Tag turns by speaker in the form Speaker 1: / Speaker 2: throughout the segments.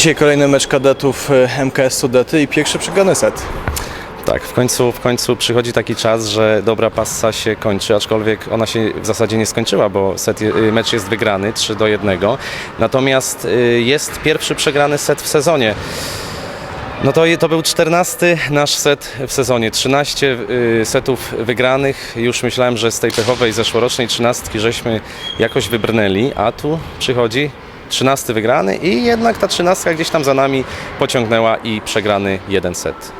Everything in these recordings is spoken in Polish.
Speaker 1: Dzisiaj kolejny mecz kadetów e, MKS Sudety i pierwszy przegrany set.
Speaker 2: Tak, w końcu, w końcu przychodzi taki czas, że dobra passa się kończy, aczkolwiek ona się w zasadzie nie skończyła, bo set, y, mecz jest wygrany 3 do 1. Natomiast y, jest pierwszy przegrany set w sezonie. No to, to był 14 nasz set w sezonie. 13 y, setów wygranych. Już myślałem, że z tej pechowej zeszłorocznej 13 żeśmy jakoś wybrnęli, a tu przychodzi 13 wygrany i jednak ta 13 gdzieś tam za nami pociągnęła i przegrany jeden set.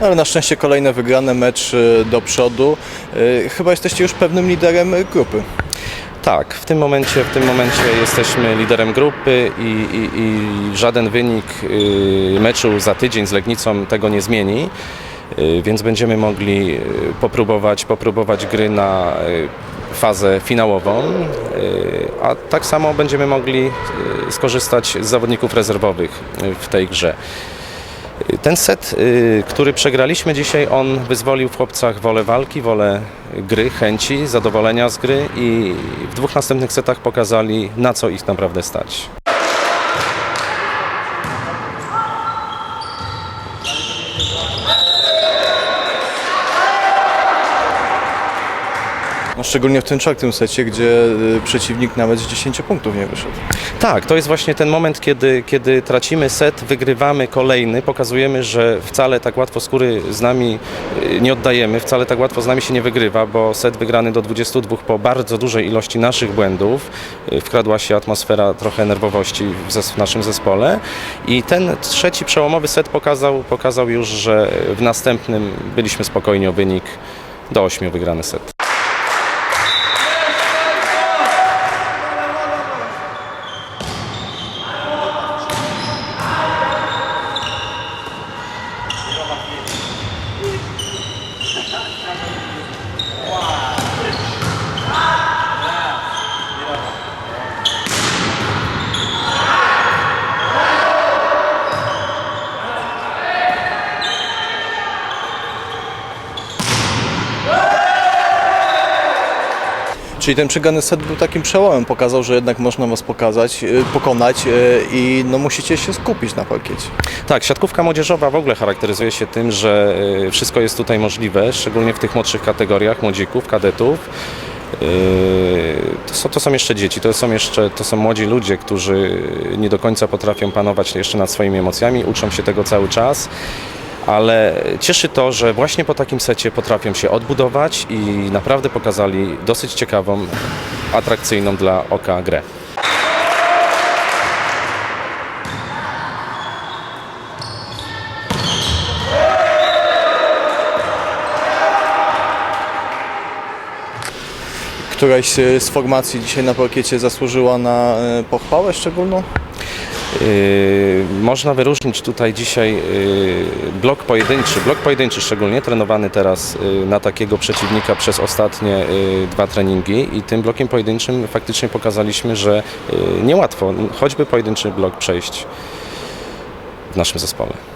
Speaker 1: Ale na szczęście kolejny wygrany mecz e, do przodu. E, Chyba jesteście już pewnym liderem grupy.
Speaker 2: Tak, w tym momencie, w tym momencie jesteśmy liderem grupy i, i, i żaden wynik y, meczu za tydzień z Legnicą tego nie zmieni, y, więc będziemy mogli y, popróbować, popróbować gry na y, fazę finałową, y, a tak samo będziemy mogli y, skorzystać z zawodników rezerwowych y, w tej grze. Ten set, y, który przegraliśmy dzisiaj, on wyzwolił w chłopcach wolę walki, wolę gry, chęci, zadowolenia z gry i w dwóch następnych setach pokazali, na co ich naprawdę stać.
Speaker 1: Szczególnie w tym czwartym secie, gdzie e, przeciwnik nawet z 10 punktów nie wyszedł.
Speaker 2: Tak, to jest właśnie ten moment, kiedy, kiedy tracimy set, wygrywamy kolejny, pokazujemy, że wcale tak łatwo skóry z nami y, nie oddajemy, wcale tak łatwo z nami się nie wygrywa, bo set wygrany do 22 po bardzo dużej ilości naszych błędów, y, wkradła się atmosfera trochę nerwowości w naszym zespole i ten trzeci przełomowy set pokazał, pokazał już, że w następnym byliśmy spokojni o wynik do 8 wygrany set.
Speaker 1: Czyli ten przegrany set był takim przełomem, pokazał, że jednak można was pokazać, e, pokonać e, i no, musicie się skupić na parkiecie.
Speaker 2: Tak, siatkówka młodzieżowa w ogóle charakteryzuje się tym, że y, wszystko jest tutaj możliwe, szczególnie w tych młodszych kategoriach, młodzików, kadetów. Y, To są, to są jeszcze dzieci, to są jeszcze to są młodzi ludzie, którzy nie do końca potrafią panować jeszcze nad swoimi emocjami, uczą się tego cały czas. Ale cieszy to, że właśnie po takim secie potrafią się odbudować i naprawdę pokazali dosyć ciekawą, atrakcyjną dla oka grę.
Speaker 1: Któraś z formacji dzisiaj na parkiecie zasłużyła na e, pochwałę szczególną?
Speaker 2: Yy, Można wyróżnić tutaj dzisiaj yy, blok pojedynczy, blok pojedynczy szczególnie trenowany teraz yy, na takiego przeciwnika przez ostatnie dwa treningi i tym blokiem pojedynczym faktycznie pokazaliśmy, że niełatwo choćby pojedynczy blok przejść w naszym zespole.